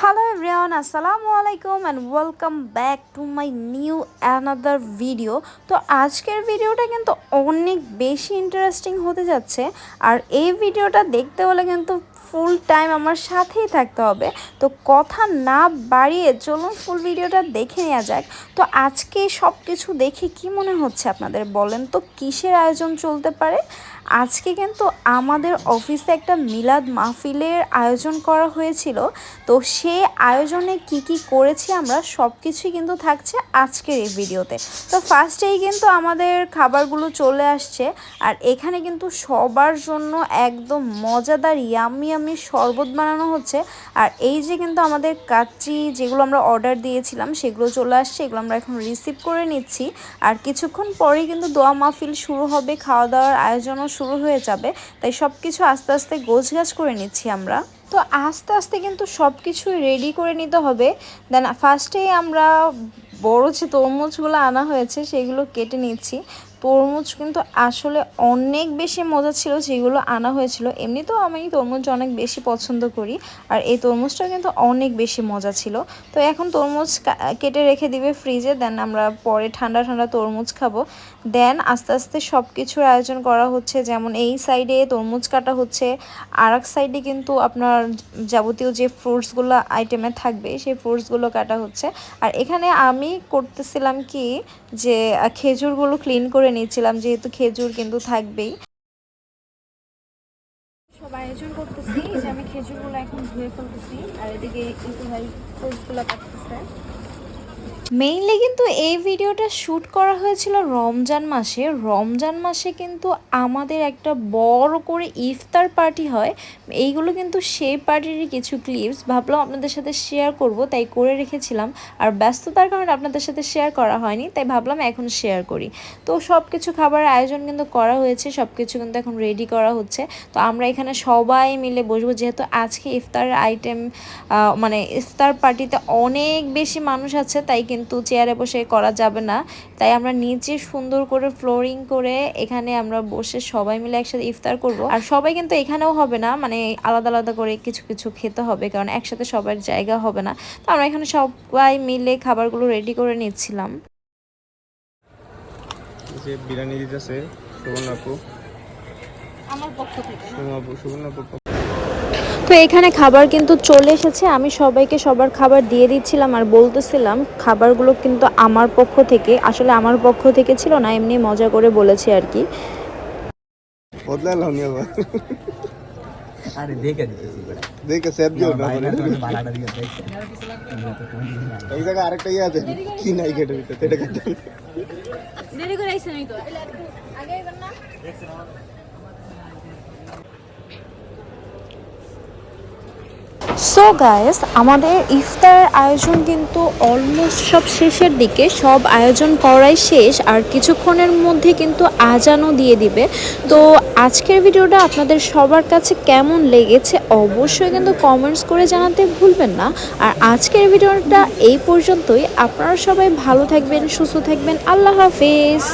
Hello everyone আসসালামু আলাইকুম and welcome back to my new another video তো আজকের ভিডিওটা কিন্তু অনেক বেশি ইন্টারেস্টিং হতে যাচ্ছে। আর এই ভিডিওটা দেখতে হলে কিন্তু ফুল টাইম আমার সাথেই থাকতে হবে। তো কথা না বাড়িয়ে চলুন ফুল ভিডিওটা দেখে নেওয়া যাক। তো আজকে সব কিছু দেখে কি মনে হচ্ছে আপনাদের বলেন তো? কিসের আয়োজন চলতে পারে? আজকে কিন্তু আমাদের অফিসে একটা মিলাদ মাহফিলের আয়োজন করা হয়েছিল। তো সেই আয়োজনে কি কি করেছি আমরা সব কিছুই কিন্তু থাকছে আজকের এই ভিডিওতে তো ফার্স্টেই কিন্তু আমাদের খাবারগুলো চলে আসছে। আর এখানে কিন্তু সবার জন্য একদম মজাদার ইয়ামি ইয়ামি শরবত বানানো হচ্ছে। আর এই যে কিন্তু আমাদের কাচ্চি যেগুলো আমরা অর্ডার দিয়েছিলাম, সেগুলো চলে আসছে, এগুলো আমরা এখন রিসিভ করে নিচ্ছি। আর কিছুক্ষণ পরেই কিন্তু দোয়া মাহফিল শুরু হবে খাওয়া দাওয়ার আয়োজনও শুরু হয়ে যাবে। তাই সব কিছু আস্তে আস্তে গোছগাছ করে নিচ্ছি আমরা। তো আস্তে আস্তে কিন্তু সব কিছুই রেডি করে নিতে হবে। দেন ফার্স্টেই আমরা বড় যে তরমুজগুলো আনা হয়েছে, সেগুলো কেটে নিচ্ছি। তরমুজ কিন্তু আসলে অনেক বেশি মজা ছিল, যেগুলো আনা হয়েছিল। এমনিতেও আমি তরমুজ অনেক বেশি পছন্দ করি, আর এই তরমুজটা কিন্তু অনেক বেশি মজা ছিল। তো এখন তরমুজ কেটে রেখে দিবে ফ্রিজে, দেন আমরা পরে ঠান্ডা ঠান্ডা তরমুজ খাব। দেন আস্তে আস্তে সব কিছুর আয়োজন করা হচ্ছে, যেমন এই সাইডে তরমুজ কাটা হচ্ছে আর এক সাইডে কিন্তু আপনার যাবতীয় যে ফ্রুটসগুলো আইটেমে থাকবে, সেই ফ্রুটসগুলো কাটা হচ্ছে। আর এখানে আমি করতেছিলাম কি, যে খেজুরগুলো ক্লিন করে নিচ্ছিলাম যেহেতু খেজুর কিন্তু থাকবেই। সব আয়োজন করতেছি যে আমি খেজুরগুলো এখন ধুয়ে ফেলতেছি, আর এদিকে একটু ভাই ফ্রুটসগুলো কাটতেছে। মেইনলি কিন্তু এই ভিডিওটা শ্যুট করা হয়েছিল রমজান মাসে। রমজান মাসে কিন্তু আমাদের একটা বড় করে ইফতার পার্টি হয়। এইগুলো কিন্তু সেই পার্টিরই কিছু ক্লিপস ভাবলাম আপনাদের সাথে শেয়ার করব, তাই করে রেখেছিলাম। আর ব্যস্ততার কারণে আপনাদের সাথে শেয়ার করা হয়নি, তাই ভাবলাম এখন শেয়ার করি। তো সব কিছু খাবারের আয়োজন কিন্তু করা হয়েছে সব কিছু কিন্তু এখন রেডি করা হচ্ছে। তো আমরা এখানে সবাই মিলে বসবো, যেহেতু আজকে ইফতার আইটেম মানে ইফতার পার্টিতে অনেক বেশি মানুষ আছে, তাই কিন্তু চেয়ারে বসে করা যাবে না। তাই আমরা নিচে সুন্দর করে ফ্লোরিং করে এখানে আমরা বসে সবাই মিলে একসাথে ইফতার করব। আর সবাই কিন্তু এখানেও হবে না মানে আলাদা আলাদা করে কিছু কিছু খেতে হবে কারণ একসাথে সবার জায়গা হবে না। তো আমরা এখানে সবাই মিলে খাবারগুলো রেডি করে নিচ্ছিলাম। যে বিরিয়ানি দিতেছে সুবর্ণ আপু আমার পক্ষ থেকে। সুবর্ণ আপু তো এখানে খাবার কিন্তু চলে এসেছে। আমি সবাইকে সবার খাবার দিয়ে দিচ্ছিলাম আর বলতেছিলাম খাবারগুলো কিন্তু আমার পক্ষ থেকে আসলে আমার পক্ষ থেকে ছিল না এমনি মজা করে বলেছি আর কি। বদলালাম নি আবার। আরে দেখে দেখে সেভ দিও না বাইরে বালাটা দিয়ে দেখছে এই জায়গায় আরেকটা ইয়ে আছে কি নাই কেটে দিতে এটা দেরি করে আইছেন তো। আগে না। সো গায়েস আমাদের ইফতার আয়োজন কিন্তু অলমোস্ট সব শেষের দিকে, সব আয়োজন করাই শেষ, আর কিছুক্ষণের মধ্যে কিন্তু আজানও দিয়ে দিবে। তো আজকের ভিডিওটা আপনাদের সবার কাছে কেমন লেগেছে অবশ্যই কিন্তু কমেন্টস করে জানাতে ভুলবেন না। আর আজকের ভিডিওটা এই পর্যন্তই। আপনারা সবাই ভালো থাকবেন, সুস্থ থাকবেন। আল্লাহ হাফেজ।